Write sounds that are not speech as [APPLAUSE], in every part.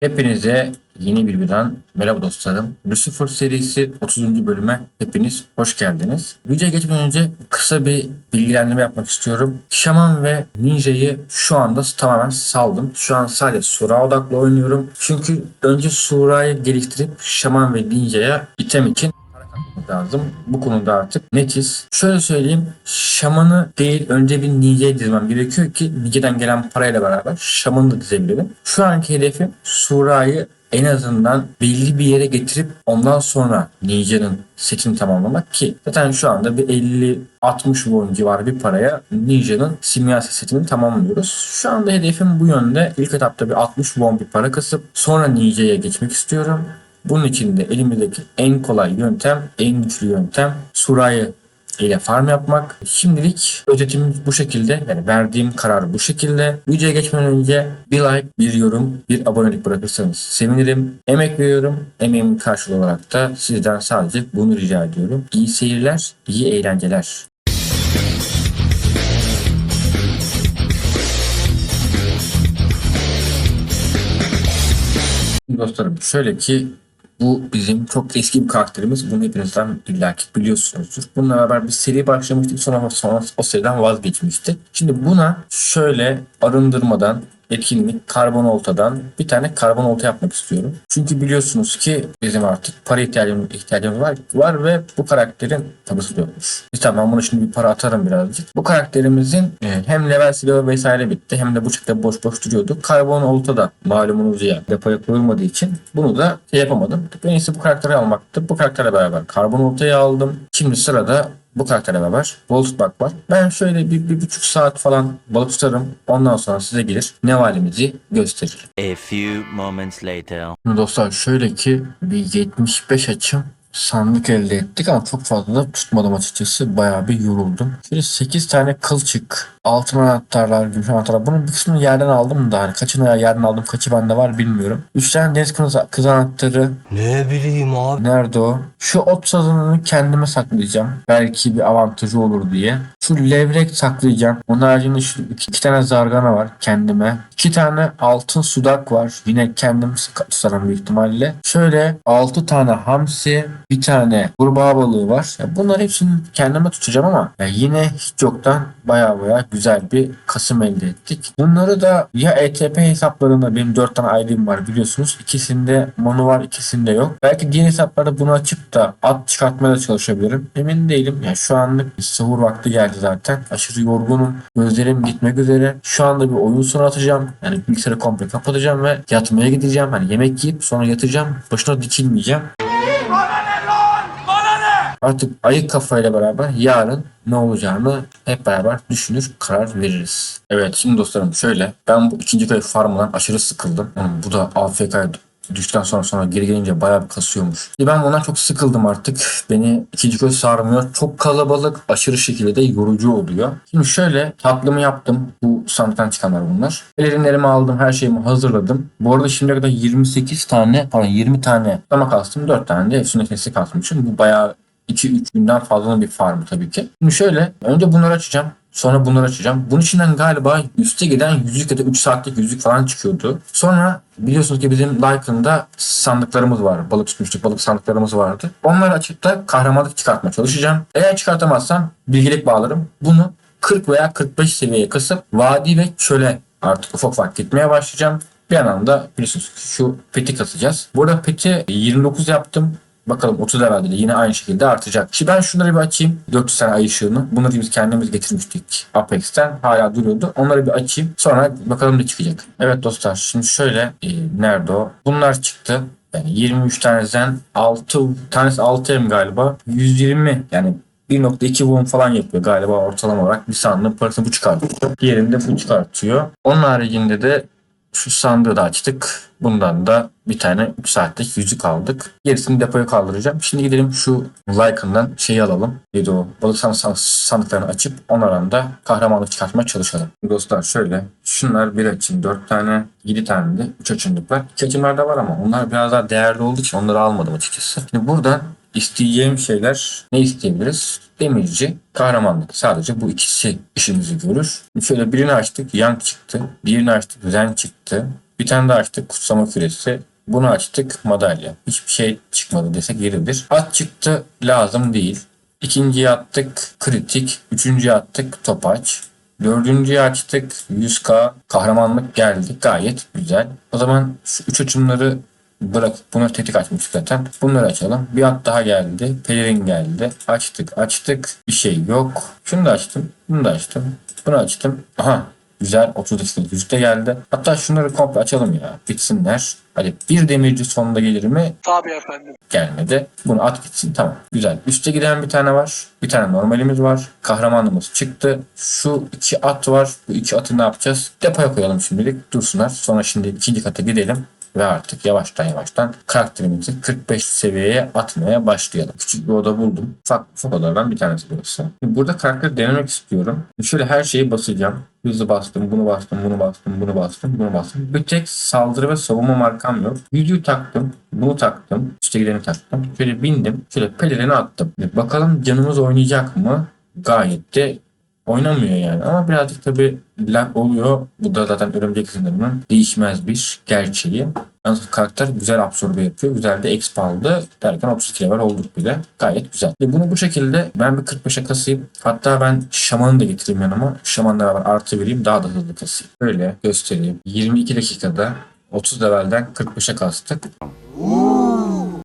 Hepinize yeni bir videodan merhaba dostlarım. Lucifer serisi 30. bölüme hepiniz hoş geldiniz. Videoya geçmeden önce kısa bir bilgilendirme yapmak istiyorum. Şaman ve Ninja'yı şu anda tamamen saldım. Şu an sadece Sura odaklı oynuyorum. Çünkü önce Sura'yı geliştirip Şaman ve Ninja'ya item için lazım. Bu konuda artık netiz. Şöyle söyleyeyim. Şamanı değil önce bir Ninja'yı dizmem gerekiyor ki Ninja'dan gelen parayla beraber Şamanı da dizebilirim. Şu anki hedefim Sura'yı en azından belli bir yere getirip ondan sonra Ninja'nın setini tamamlamak ki zaten şu anda bir 50-60 won civarı bir paraya Ninja'nın simyasal setini tamamlıyoruz. Şu anda hedefim bu yönde. İlk etapta bir 60 won bir para kasıp sonra Ninja'ya geçmek istiyorum. Bunun için de elimizdeki en kolay yöntem, en güçlü yöntem Sura'yı ile farm yapmak. Şimdilik özetimiz bu şekilde. Yani verdiğim karar bu şekilde. Videoya geçmeden önce bir like, bir yorum, bir abonelik bırakırsanız sevinirim. Emek veriyorum. Emeğimin karşılığı olarak da sizden sadece bunu rica ediyorum. İyi seyirler, iyi eğlenceler. Dostlarım şöyle ki bu bizim çok eski bir karakterimiz. Bunu hepinizden illaki biliyorsunuzdur. Bununla beraber bir seri başlamıştık. Sonra, sonra o seriden vazgeçmişti. Şimdi buna şöyle arındırmadan etkinlik karbon oltadan bir tane karbon olta yapmak istiyorum. Çünkü biliyorsunuz ki bizim artık para ihtiyacımız, ihtiyacımız var, var ve bu karakterin parası da yokmuş. İşte ben buna şimdi bir para atarım birazcık. Bu karakterimizin e, hem level silahı vesaire bitti hem de bu şekilde boş boş duruyordu. Karbon olta da malumunuz ya depoya koyulmadığı için bunu da şey yapamadım. En iyisi bu karakteri almaktı. Bu karakterle beraber karbon oltayı aldım. Şimdi sırada bu karakterle beraber balık tutmak var. Ben şöyle bir, bir buçuk saat falan balık tutarım. Ondan sonra size gelir ne halimizi gösteririm. A few moments later. Dostlar şöyle ki bir 75 açım sandık elde ettik ama çok fazla da tutmadım açıkçası. Bayağı bir yoruldum. Şöyle 8 tane kılçık, altın anahtarlar, gümüş anahtarlar. Bunun bir kısmını yerden aldım da hani kaçını yerden aldım, kaçı bende var bilmiyorum. 3 tane deniz kız, kız anahtarı. Ne bileyim abi. Nerede o? Şu ot sazanını kendime saklayacağım. Belki bir avantajı olur diye. Şu levrek saklayacağım. Onun haricinde şu iki, iki tane zargana var kendime. İki tane altın sudak var. Yine kendim tutarım büyük ihtimalle. Şöyle altı tane hamsi, bir tane kurbağa balığı var. Ya bunları hepsini kendime tutacağım ama ya yine hiç yoktan baya baya güzel bir kasım elde ettik. Bunları da ya ETP hesaplarında benim 4 tane aylığım var biliyorsunuz. İkisinde mono var ikisinde yok. Belki diğer hesaplarda bunu açıp da at çıkartmaya da çalışabilirim. Emin değilim. Ya şu anlık sahur vakti geldi zaten. Aşırı yorgunum. Gözlerim gitmek üzere. Şu anda bir oyun sonu atacağım. Yani bilgisayarı komple kapatacağım ve yatmaya gideceğim. Hani yemek yiyip sonra yatacağım. Başına dikilmeyeceğim. Artık ayık kafayla beraber yarın ne olacağını hep beraber düşünür, karar veririz. Evet şimdi dostlarım şöyle. Ben bu ikinci köy farmından aşırı sıkıldım. Yani bu da AFK düşten sonra sonra geri gelince bayağı bir kasıyormuş. E Ben bundan çok sıkıldım artık. Beni ikinci köy sarmıyor. Çok kalabalık, aşırı şekilde de yorucu oluyor. Şimdi şöyle tatlımı yaptım. Bu sandıktan çıkanlar bunlar. Ürünlerimi aldım, her şeyimi hazırladım. Bu arada şimdiye kadar 28 tane, pardon 20 tane damak kastım, 4 tane de efsun ekmesi kastım. Bu bayağı 2-3 günden fazla bir farm tabii ki. Şimdi şöyle önce bunları açacağım. Sonra bunları açacağım. Bunun içinden galiba üste giden yüzük ya da 3 saatlik yüzük falan çıkıyordu. Sonra biliyorsunuz ki bizim Lycan'da sandıklarımız var. Balık tutmuştuk. Balık sandıklarımız vardı. Onları açıp da kahramanlık çıkartmaya çalışacağım. Eğer çıkartamazsam bilgilik bağlarım. Bunu 40 veya 45 seviyeye kısıp vadi ve çöle artık ufak ufak gitmeye başlayacağım. Bir yandan da biliyorsunuz şu peti kasacağız. Burada peti 29 yaptım. Bakalım 30 levelde de yine aynı şekilde artacak. Şimdi ben şunları bir açayım. 400 tane ay ışığını. Bunları biz kendimiz getirmiştik Apex'ten. Hala duruyordu. Onları bir açayım. Sonra bakalım ne çıkacak. Evet dostlar şimdi şöyle e, nerede o? Bunlar çıktı. Yani 23 tanesinden 6 tanesi 6M galiba. 120 yani 1.2 won falan yapıyor galiba ortalama olarak. Bir sandığın parasını bu çıkartıyor. Diğerinde bu çıkartıyor. Onun haricinde de şu sandığı da açtık. Bundan da bir tane 3 saatlik yüzük aldık. Gerisini depoya kaldıracağım. Şimdi gidelim şu Lycan'dan şeyi alalım. Neydi o? Balık san- san- sandıklarını açıp onlardan da kahramanlık çıkartmaya çalışalım. Dostlar şöyle. Şunlar bir açın 4 tane 7 tane de 3 açımlık var. 2 açımlar da var ama onlar biraz daha değerli olduğu için onları almadım açıkçası. Şimdi buradan isteyeceğim şeyler ne isteyebiliriz? Demirci, kahramanlık. Sadece bu ikisi işimizi görür. Şöyle birini açtık, Yang çıktı. Birini açtık, Zen çıktı. Bir tane daha açtık kutsama küresi. Bunu açtık madalya. Hiçbir şey çıkmadı desek yeridir. At çıktı lazım değil. İkinciye attık kritik. Üçüncüye attık topaç. Dördüncüye açtık 100k kahramanlık geldi gayet güzel. O zaman şu üç açımları bırak bunu tetik açmıştık zaten. Bunları açalım. Bir at daha geldi. Pelerin geldi. Açtık açtık. Bir şey yok. Şunu da açtım. Bunu da açtım. Bunu açtım. Aha Güzel 30 dakikalık yüzükte geldi. Hatta şunları komple açalım ya. Bitsinler. Hadi bir demirci sonunda gelir mi? Tabii efendim. gelmedi. Bunu at gitsin tamam. Güzel. Üste giden bir tane var. Bir tane normalimiz var. Kahramanımız çıktı. Şu iki at var. Bu iki atı ne yapacağız? Depoya koyalım şimdilik. Dursunlar. Sonra şimdi ikinci kata gidelim. Ve artık yavaştan yavaştan karakterimizi 45 seviyeye atmaya başlayalım. Küçük bir oda buldum. Ufak ufak odalardan bir tanesi burası. Burada karakteri denemek istiyorum. Şöyle her şeyi basacağım. Hızlı bastım, bunu bastım, bunu bastım, bunu bastım, bunu bastım. Bir tek saldırı ve savunma markam yok. Yüzüğü taktım, bunu taktım, üstte gideni taktım. Şöyle bindim, şöyle pelerini attım. Bakalım canımız oynayacak mı? Gayet de oynamıyor yani. Ama birazcık tabii lag oluyor. Bu da zaten örümcek sınırının değişmez bir gerçeği. Yalnız karakter güzel absorbe yapıyor. Güzel de exp aldı. Derken 32 level olduk bile. Gayet güzel. Ve bunu bu şekilde ben bir 45'e kasayım. Hatta ben şamanı da getireyim yanıma. Şamanla beraber artı vereyim. Daha da hızlı kasayım. Böyle göstereyim. 22 dakikada 30 levelden 45'e kastık.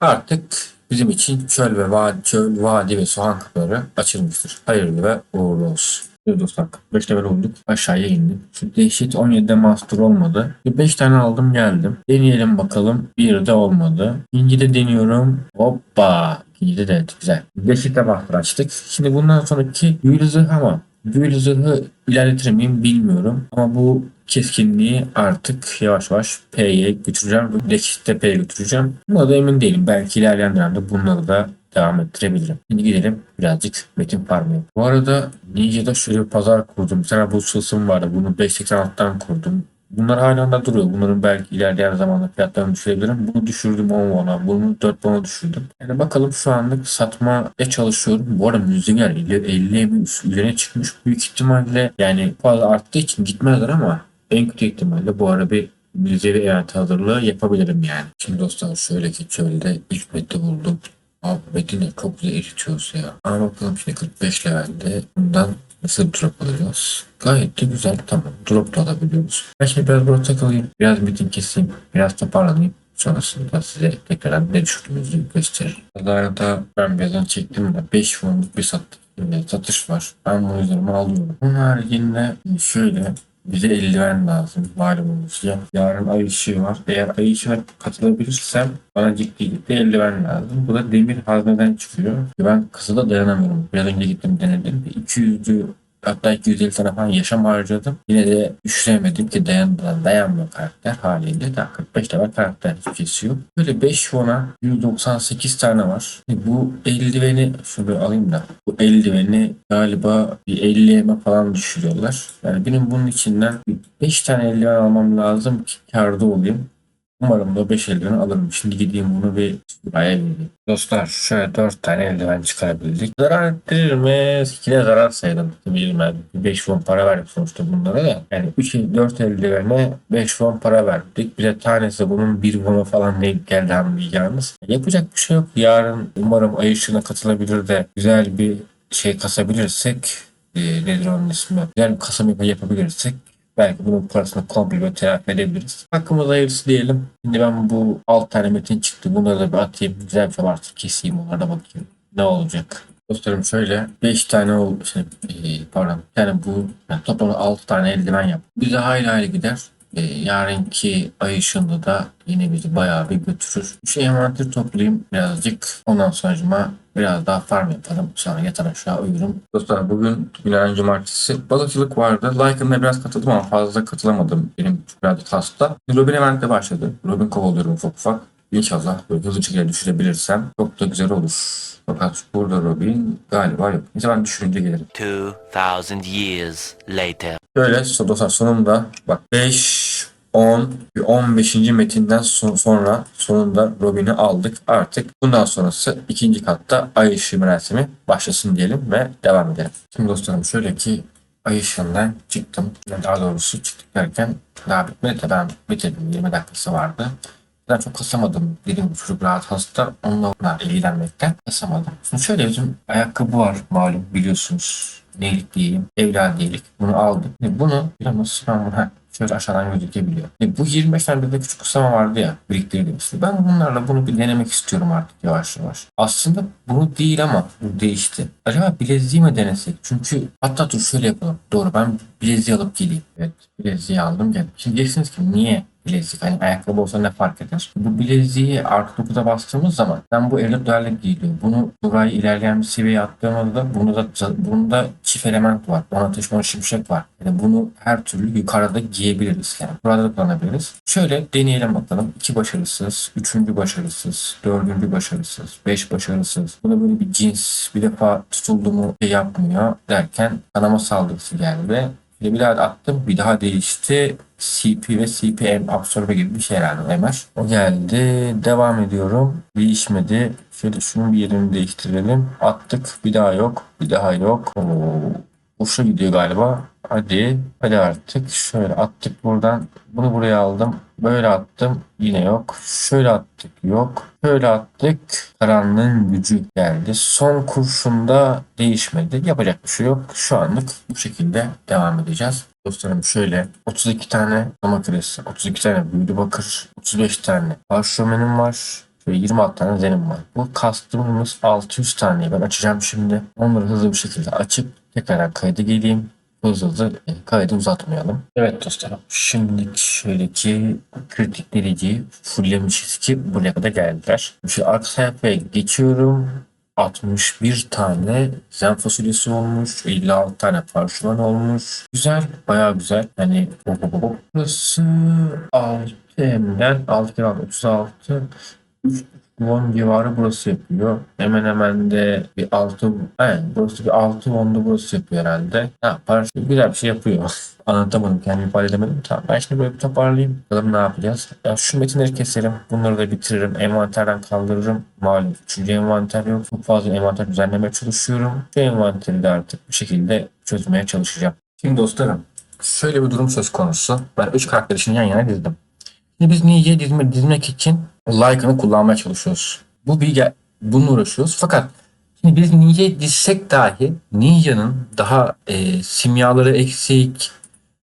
Artık bizim için çöl ve vadi, çöl, vadi ve soğan kapıları açılmıştır. Hayırlı ve uğurlu olsun. Dostlar 45 level olduk. Aşağıya indim. Şu dehşet 17'de master olmadı. 5 tane aldım geldim. Deneyelim bakalım. Bir de olmadı. İkinci de deniyorum. Hoppa. İkinci de evet güzel. Dehşete master açtık. Şimdi bundan sonraki büyülü ama büyülü zırhı ilerletir miyim bilmiyorum. Ama bu keskinliği artık yavaş yavaş P'ye götüreceğim. Dehşette P'ye götüreceğim. Buna da emin değilim. Belki ilerleyen dönemde bunları da devam ettirebilirim. Şimdi gidelim birazcık metin farmı. Bu arada Ninja'da şöyle bir pazar kurdum. Bir tane bu sılsım vardı. Bunu 5.86'dan kurdum. Bunlar hala da duruyor. Bunların belki ilerleyen zamanda fiyatlarını düşürebilirim. Bunu düşürdüm 10 won'a. Bunu 4 won'a düşürdüm. Yani bakalım şu anlık satmaya çalışıyorum. Bu arada müziğler 50, 50 mi üzerine çıkmış. Büyük ihtimalle yani fazla arttığı için gitmezler ama en kötü ihtimalle bu ara bir müziği event hazırlığı yapabilirim yani. Şimdi dostlar şöyle ki çölde ilk metni buldum. Abi Metin de çok güzel eritiyoruz ya. Ama bakalım şimdi 45 levelde bundan nasıl drop alacağız? Gayet de güzel tamam drop da alabiliyoruz. Ben şimdi biraz burada takılayım. Biraz metin keseyim. Biraz toparlanayım. Sonrasında size tekrardan ne düştüğümüzü gösteririm. Pazarda ben birazdan çektim de 5 fonluk bir satış, satış var. Ben bunu üzerime alıyorum. Bunun haricinde şöyle bize eldiven lazım malumunuz ya. Yarın ay ışığı var. Eğer ay ışığına katılabilirsem bana ciddi ciddi eldiven lazım. Bu da demir hazneden çıkıyor. Ben kızıla dayanamıyorum. Biraz önce gittim denedim. 200'lü hatta 250 tane falan yaşam harcadım. Yine de düşüremedim ki dayan, dayanmıyor karakter haliyle. Daha 45 level karakter kesiyor. Böyle 5 fona 198 tane var. Bu eldiveni şöyle alayım da. Bu eldiveni galiba bir 50 eme falan düşürüyorlar. Yani benim bunun içinden 5 tane eldiven almam lazım ki karda olayım. Umarım da 5 eldiven alırım. Şimdi gideyim bunu bir sıraya vereyim. Dostlar şöyle 4 tane eldiven çıkarabildik. Zarar ettirir mi? Yine zarar sayılır. Bilmem. 5 fon para verdik sonuçta bunlara da. Yani 3 4 eldivene 5 fon para verdik. Bir de tanesi bunun 1 fonu falan ne geldi anlayacağınız. Yapacak bir şey yok. Yarın umarım ay ışığına katılabilir de güzel bir şey kasabilirsek e, nedir onun ismi? Güzel bir kasım yap- yapabilirsek Belki bunun parasını komple böyle telafi edebiliriz. Hakkımız hayırlısı diyelim. Şimdi ben bu 6 tane metin çıktı. Bunları da bir atayım. Güzel bir şey varsa keseyim. Onlara da bakayım. Ne olacak? Dostlarım şöyle 5 tane oldu. Şey, e, pardon. Tane bu. Yani toplamda 6 tane eldiven yap. Bize hayli hayli gider. E, yarınki ay ışığında da yine bizi bayağı bir götürür. Şu envanteri toplayayım birazcık. Ondan sonra biraz daha farm yaparım. Sonra yatar aşağı uyurum. Dostlar bugün günlerden cumartesi. Balıkçılık vardı. Like'ımda biraz katıldım ama fazla katılamadım. Benim birazcık hasta. Robin eventte başladı. Robin kovalıyorum ufak ufak. İnşallah böyle hızlı şekilde düşürebilirsem çok da güzel olur. Fakat burada Robin galiba yok. Neyse ben düşürünce gelirim. 2,000 years later. Şöyle so- dostlar sonunda bak 5, 10 ve 15. metinden son- sonra sonunda Robin'i aldık. Artık bundan sonrası ikinci katta ay ışığı merasimi başlasın diyelim ve devam edelim. Şimdi dostlarım şöyle ki ay ışığından çıktım. Daha doğrusu çıktık derken daha bitmedi de ben bitirdim. 20 dakikası vardı. Ben çok kasamadım. Dediğim gibi çocuk rahat hasta. Onunla ilgilenmekten kasamadım. Şimdi şöyle bizim ayakkabı var malum biliyorsunuz. Neylik diyeyim. Evler değilik. Bunu aldım. Bunu biraz ben bunu şöyle aşağıdan gözükebiliyor. E, bu 25 tane bir küçük kısama vardı ya biriktirdim işte. Ben bunlarla bunu bir denemek istiyorum artık yavaş yavaş. Aslında bunu değil ama bu değişti. Acaba bileziği mi denesek? Çünkü hatta dur şöyle yapalım. Doğru ben bileziği alıp geleyim. Evet bileziği aldım geldim. Şimdi diyeceksiniz ki niye bilezik hani ayakkabı olsa ne fark eder? Bu bileziği artı 9'a bastığımız zaman ben bu evlilik değerlik giyiliyor. Bunu burayı ilerleyen bir seviyeye attığımızda bunda da bunda çift element var. Bana taşımalı şimşek var. Yani bunu her türlü yukarıda giyebiliriz. Yani burada da kullanabiliriz. Şöyle deneyelim bakalım. İki başarısız, üçüncü başarısız, dördüncü başarısız, beş başarısız. Bu da böyle bir cins bir defa tutuldu mu şey yapmıyor derken kanama saldırısı geldi. Daha attım. Bir daha değişti. CP ve CPM absorbe gibi bir şey herhalde MR. O geldi. Devam ediyorum. Değişmedi. Şöyle şunun bir yerini değiştirelim. Attık. Bir daha yok. Bir daha yok. Oo. Boşa gidiyor galiba. Hadi. Hadi artık. Şöyle attık buradan. Bunu buraya aldım. Böyle attım. Yine yok. Şöyle attık. Yok. Şöyle attık. Karanlığın gücü geldi. Son kurşunda değişmedi. Yapacak bir şey yok. Şu anlık bu şekilde devam edeceğiz. Dostlarım şöyle 32 tane ama küresi, 32 tane büyülü bakır, 35 tane parşömenim var. Şöyle 26 tane zenim var. Bu kastımız 600 tane. Ben açacağım şimdi. Onları hızlı bir şekilde açıp tekrardan kayda geleyim. Hızlı hızlı e, kaydı uzatmayalım. Evet dostlarım. Şimdi şöyle ki kritik dereceyi fulllemişiz ki buraya kadar geldiler. Şu arka geçiyorum. 61 tane zen fasulyesi olmuş. 56 tane parşömen olmuş. Güzel. Bayağı güzel. Hop. Burası 6 M'den 6 kere 6, 36 3 won civarı burası yapıyor. Hemen hemen de bir 6 aynen burası bir 6 won'da burası yapıyor herhalde. Ha parça güzel bir şey yapıyor. [LAUGHS] Anlatamadım kendimi ifade edemedim. Tamam ben şimdi böyle bir toparlayayım. Bakalım ne yapacağız. Ya şu metinleri keselim. Bunları da bitiririm. Envanterden kaldırırım. Malum üçüncü envanter yok. Çok fazla envanter düzenlemeye çalışıyorum. Şu envanteri de artık bir şekilde çözmeye çalışacağım. Şimdi dostlarım şöyle bir durum söz konusu. Ben 3 karakter için yan yana dizdim. Şimdi biz Ninja'yı dizme, dizmek için Lycan'ı kullanmaya çalışıyoruz. Bu bir ge- bununla uğraşıyoruz. Fakat şimdi biz Ninja'yı dizsek dahi Ninja'nın daha e, simyaları eksik,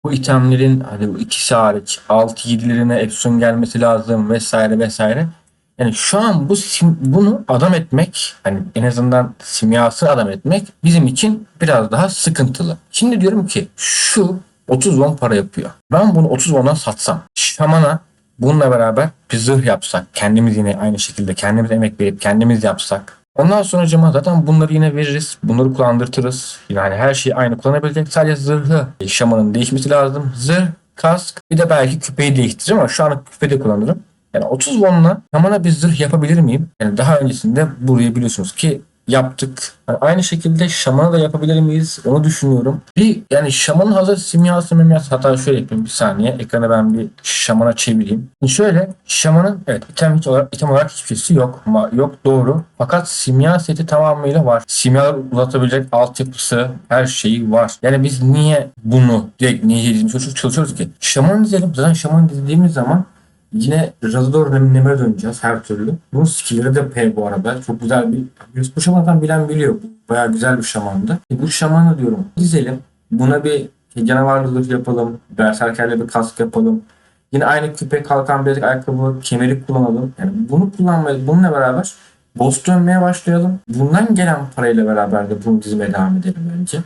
bu itemlerin hani bu ikisi hariç 6-7'lerine Epson gelmesi lazım vesaire vesaire. Yani şu an bu sim- bunu adam etmek hani en azından simyası adam etmek bizim için biraz daha sıkıntılı. Şimdi diyorum ki şu 30 won para yapıyor. Ben bunu 30 won'dan satsam. Şaman'a bununla beraber bir zırh yapsak. Kendimiz yine aynı şekilde kendimiz emek verip kendimiz yapsak. Ondan sonra cama zaten bunları yine veririz. Bunları kullandırtırız. Yani her şeyi aynı kullanabilecek. Sadece zırhı şamanın değişmesi lazım. Zırh, kask bir de belki küpeyi değiştiririm ama şu an küpe de kullanırım. Yani 30 won'la şamana bir zırh yapabilir miyim? Yani daha öncesinde burayı biliyorsunuz ki yaptık. Yani aynı şekilde şamana da yapabilir miyiz? Onu düşünüyorum. Bir yani şamanın hazır simyası mimyası hatta şöyle yapayım bir saniye. Ekranı ben bir şamana çevireyim. Şimdi şöyle şamanın evet item, hiç olarak, item olarak hiçbir şeysi yok. Ama yok doğru. Fakat simya seti tamamıyla var. Simyalar uzatabilecek altyapısı her şeyi var. Yani biz niye bunu direkt niye çalışıyoruz ki? Şamanı dizelim. Zaten şamanı dizdiğimiz zaman Yine Razador Nemer'e döneceğiz her türlü. Bunun skillleri de P bu arada. Çok güzel bir... Bu şamandan bilen biliyor. Bayağı güzel bir şamandı. E bu şamanı diyorum dizelim. Buna bir canavar yapalım. Berserkerle bir kask yapalım. Yine aynı küpe, kalkan, bir ayakkabı, kemeri kullanalım. Yani bunu kullanmaya, bununla beraber boss dönmeye başlayalım. Bundan gelen parayla beraber de bunu dizmeye devam edelim bence.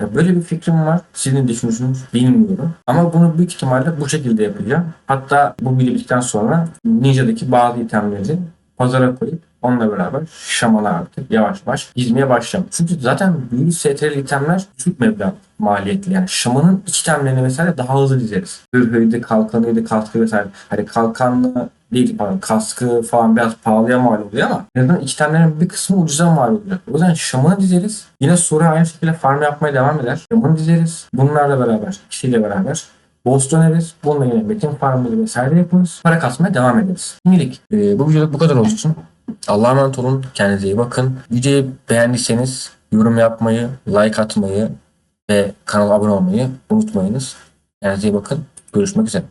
Ya Böyle bir fikrim var. Sizin düşünüyorsunuz bilmiyorum. Ama bunu büyük ihtimalle bu şekilde yapacağım. Hatta bu video bittikten sonra Ninja'daki bazı itemleri pazara koyup onunla beraber şamana artık yavaş yavaş dizmeye başlayacağım. Çünkü zaten büyülü STR'li itemler düşük meblağ maliyetli. Yani şamanın iç itemlerini vesaire daha hızlı dizeriz. Hırhıydı, kalkanıydı, kaskı vesaire. Hani kalkanlı değil pardon kaskı falan biraz pahalıya mal oluyor ama en azından itemlerin bir kısmı ucuza mal oluyor. O yüzden şamanı dizeriz. Yine Sura aynı şekilde farm yapmaya devam eder. Şamanı dizeriz. Bunlarla beraber, ikisiyle beraber boss döneriz. Bununla yine metin farmımızı vesaire yaparız. Para kasmaya devam ederiz. Şimdilik e, bu videoluk bu kadar olsun. Allah'a emanet olun. Kendinize iyi bakın. Videoyu beğendiyseniz yorum yapmayı, like atmayı, ve kanala abone olmayı unutmayınız. Kendinize iyi bakın. Görüşmek üzere.